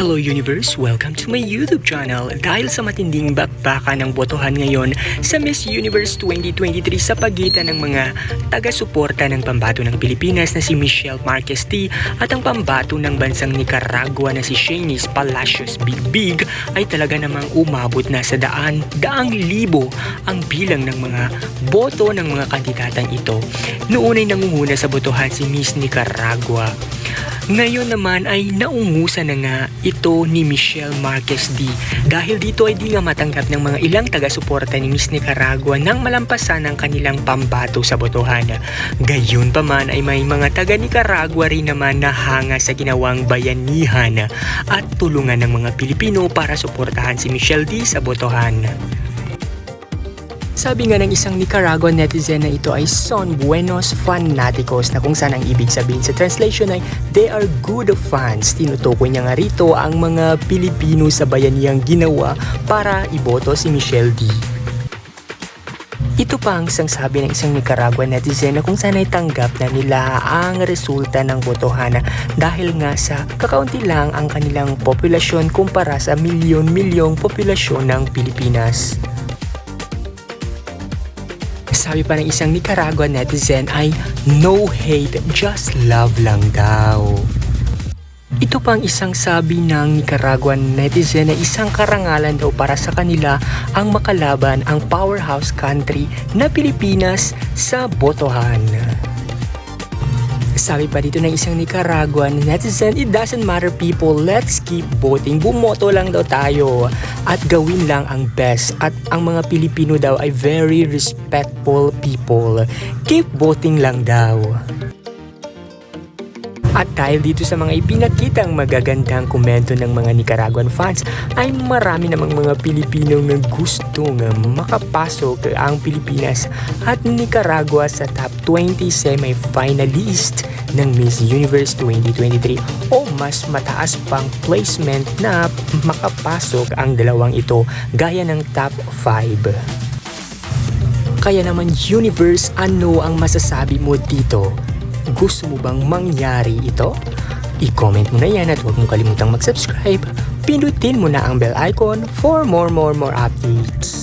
Hello Universe! Welcome to my YouTube channel. Dahil sa matinding bakbaka ng botohan ngayon sa Miss Universe 2023 sa pagitan ng mga taga-suporta ng pambato ng Pilipinas na si Michelle Marquez T at ang pambato ng bansang Nicaragua na si Shanice Palacios Big Big ay talaga namang umabot na sa daan, daang libo ang bilang ng mga boto ng mga kandidatang ito. Noon ay nangunguna sa botohan si Miss Nicaragua. Ngayon naman ay naungusan na nga ito ni Michelle Marquez D dahil dito ay di nga matanggap ng mga ilang taga-suporta ni Miss Nicaragua nang malampasan ang kanilang pambato sa botohan. Gayun pa man ay may mga taga-Nicaragua rin naman na hanga sa ginawang bayanihan at tulungan ng mga Pilipino para suportahan si Michelle D sa botohan. Sabi nga ng isang Nicaraguan netizen na ito ay Son Buenos Fanaticos na kung saan ang ibig sabihin sa translation ay they are good fans. Tinutukoy niya nga rito ang mga Pilipino sa bayaniyang ginawa para iboto si Michelle D. Ito pa ang isang sabi ng isang Nicaraguan netizen na kung saan ay tanggap na nila ang resulta ng botohan dahil nga sa kakaunti lang ang kanilang populasyon kumpara sa milyon-milyong populasyon ng Pilipinas. Sabi pa ng isang Nicaraguan netizen ay no hate, just love lang daw. Ito pang isang sabi ng Nicaraguan netizen na isang karangalan daw para sa kanila ang makalaban ang powerhouse country na Pilipinas sa botohan. Sabi pa dito ng isang Nicaraguan netizen, it doesn't matter people, let's keep voting. Bumoto lang daw tayo at gawin lang ang best. At ang mga Pilipino daw ay very respectful people. Keep voting lang daw. At dahil dito sa mga ipinakitang magagandang komento ng mga Nicaraguan fans, ay marami namang mga Pilipino na gustong makapasok ang Pilipinas at Nicaragua sa top 20 semi-finalist ng Miss Universe 2023 o mas mataas pang placement na makapasok ang dalawang ito gaya ng top 5. Kaya naman Universe, ano ang masasabi mo dito? Gusto mo bang mangyari ito? I-comment mo na yan at huwag mong kalimutang mag-subscribe. Pindutin mo na ang bell icon for more more more updates.